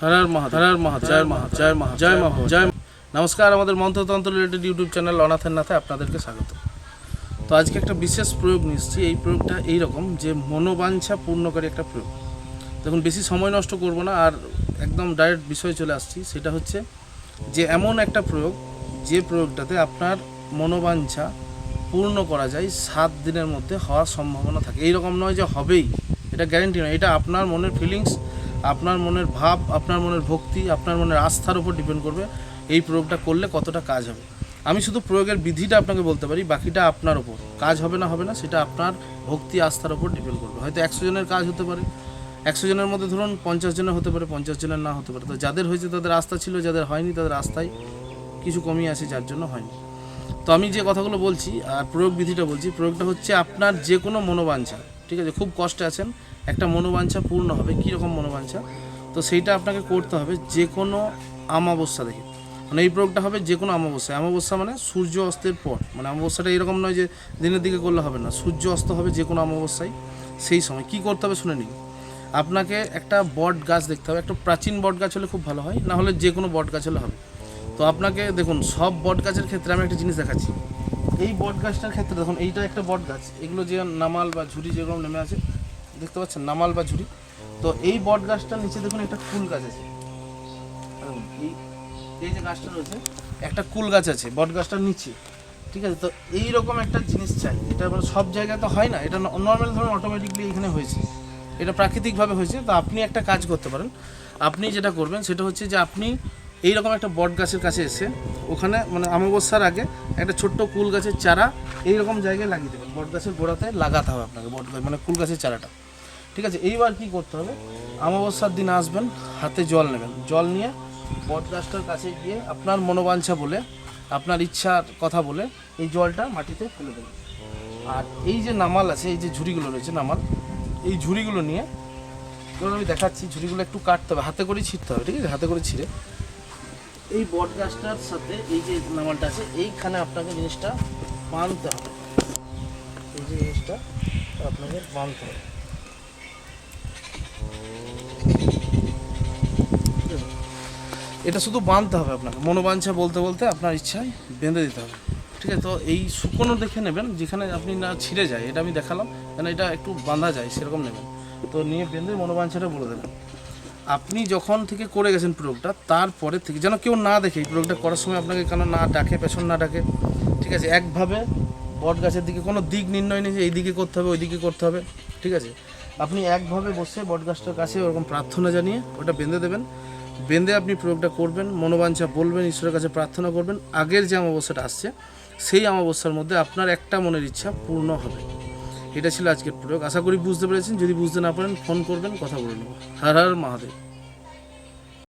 জয় জয় মহা জয়। নমস্কার, আমাদের মন্ত্রতন্ত্র রিলেটেড ইউটিউব চ্যানেল অনাথের নাথে আপনাদেরকে স্বাগত। তো আজকে একটা বিশেষ প্রয়োগ নিচ্ছি এই প্রয়োগটা এই রকম যে মনোবাঞ্ছা পূর্ণকারী একটা প্রয়োগ। দেখুন, বেশি সময় নষ্ট করব না, আর একদম ডাইরেক্ট বিষয়ে চলে আসছি। সেটা হচ্ছে যে এমন একটা প্রয়োগ, যে প্রয়োগটাতে আপনার মনোবাঞ্ছা পূর্ণ করা যায় সাত দিনের মধ্যে হওয়ার সম্ভাবনা থাকে। এই রকম নয় যে হবেই, এটা গ্যারেন্টি নয়। এটা আপনার মনের ফিলিংস আপনার মনের ভাব, আপনার মনের ভক্তি, আপনার মনের আস্থার উপর ডিপেন্ড করবে এই প্রয়োগটা করলে কতটা কাজ হবে। আমি শুধু প্রয়োগের বিধিটা আপনাকে বলতে পারি, বাকিটা আপনার ওপর কাজ হবে না হবে না, সেটা আপনার ভক্তি, আস্থার উপর ডিপেন্ড করবে। হয়তো একশো জনের কাজ হতে পারে। একশো জনের মধ্যে ধরুন পঞ্চাশ জনের হতে পারে, পঞ্চাশ জনের না হতে পারে। তো যাদের হয়েছে তাদের আস্থা ছিল, যাদের হয়নি তাদের আস্থায় কিছু কমই আছে, যার জন্য হয়নি। তো আমি যে কথাগুলো বলছি আর প্রয়োগ বিধিটা বলছি, প্রয়োগটা হচ্ছে আপনার যে কোনো মনোবাঞ্ছা। ঠিক আছে, খুব কষ্টে আছেন। একটা মনোবাঞ্ছা পূর্ণ হবে, কী রকম মনোবাঞ্ছা? তো সেইটা আপনাকে করতে হবে যে কোনো আমাবস্যা দেখে। মানে এই প্রয়োগটা হবে যে কোনো অমাবস্যা অমাবস্যা মানে সূর্য অস্তের পর। মানে অমাবস্যাটা এরকম নয় যে দিনের দিকে করলে হবে না। সূর্য অস্ত হবে যে কোনো অমাবস্যায় সেই সময়। কি করতে হবে শুনে নিন। আপনাকে একটা বট গাছ দেখতে হবে। একটা প্রাচীন বট গাছ হলে খুব ভালো হয়, না হলে যে কোনো বট গাছ হলে হবে। তো আপনাকে দেখুন, সব বট গাছের ক্ষেত্রে আমি একটা জিনিস দেখাচ্ছি। এই বট গাছটার ক্ষেত্রে দেখুন, এইটা একটা বট গাছ এগুলো যে নামাল বা ঝুড়ি যেরকম নেমে আছে দেখতে পাচ্ছেন? নামাল বা ঝুড়ি। তো এই বট গাছটার নিচে দেখুন, একটা কুল গাছ আছে। এই এই যে গাছটা রয়েছে, একটা কুল গাছ আছে বট গাছটার নিচে। ঠিক আছে? তো এই রকম একটা জিনিস চাই। এটা মানে সব জায়গায় তো হয় না। এটা নর্মাল ধরুন অটোমেটিকলি এখানে হয়েছে। এটা প্রাকৃতিকভাবে হয়েছে। তো আপনি একটা কাজ করতে পারেন। আপনি যেটা করবেন, সেটা হচ্ছে যে আপনি এই রকম একটা বট গাছের কাছে এসে ওখানে মানে অমাবস্যার আগে একটা ছোট্ট কুল গাছের চারা এইরকম জায়গায় লাগিয়ে দেবেন বট গাছের গোড়াতে লাগাতে হবে আপনাকে, বট গাছ মানে কুল গাছের চারাটা। ঠিক আছে? এইবার কি করতে হবে? অমাবস্যার দিন আসবেন, হাতে জল নেবেন। জল নিয়ে বট গাছটার কাছে গিয়ে আপনার মনোবাঞ্ছা বলে, আপনার ইচ্ছার কথা বলে এই জলটা মাটিতে ফেলে দেবেন। আর এই যে নামাল আছে, এই যে ঝুড়িগুলো রয়েছে নামাল, এই ঝুড়িগুলো নিয়ে আমি দেখাচ্ছি, ঝুড়িগুলো একটু কাটতে হবে। হাতে করে ছিঁড়তে হবে, ঠিক আছে? হাতে করে ছিঁড়ে এই বট গাছটার সাথে এই যে নামালটা আছে, এইখানে আপনাকে জিনিসটা বাঁধতে হবে। এই যে জিনিসটা আপনাকে বাঁধতে হবে। এটা শুধু বাঁধতে হবে আপনাকে। মনোবাঞ্ছা বলতে বলতে আপনার ইচ্ছায় বেঁধে দিতে হবে। ঠিক আছে, তো এই শুকনো দেখে নেবেন, যেখানে আপনি না ছিঁড়ে যায়, এটা আমি দেখালাম। কেন এটা একটু বাঁধা যায়, সেরকম নেবেন। তো নিয়ে বেঁধে মনোবাঞ্ছাটা বলে দেবেন। আপনি যখন থেকে করে গেছেন প্রয়োগটা, তারপরে থেকে যেন কেউ না দেখে এই প্রয়োগটা করার সময় আপনাকে কেন না ডাকে, পেছন না ডাকে। ঠিক আছে, একভাবে বট গাছের দিকে কোনো দিক নির্ণয় নেই যে এই দিকে করতে হবে, ওই দিকে করতে হবে। ঠিক আছে, আপনি একভাবে বসে বট গাছটার কাছে ওরকম প্রার্থনা জানিয়ে ওটা বেঁধে দেবেন। বেঁধে আপনি প্রয়োগটা করবেন, মনোবাঞ্ছা বলবেন, ঈশ্বরের কাছে প্রার্থনা করবেন। আগের যে অমাবস্যাটা আসছে, সেই অমাবস্যার মধ্যে আপনার একটা মনের ইচ্ছা পূর্ণ হবে। এটা ছিল আজকের প্রয়োগ আশা করি বুঝতে পেরেছেন। যদি বুঝতে না পারেন, ফোন করবেন, কথা বলে নেব। হর হর মহাদেব।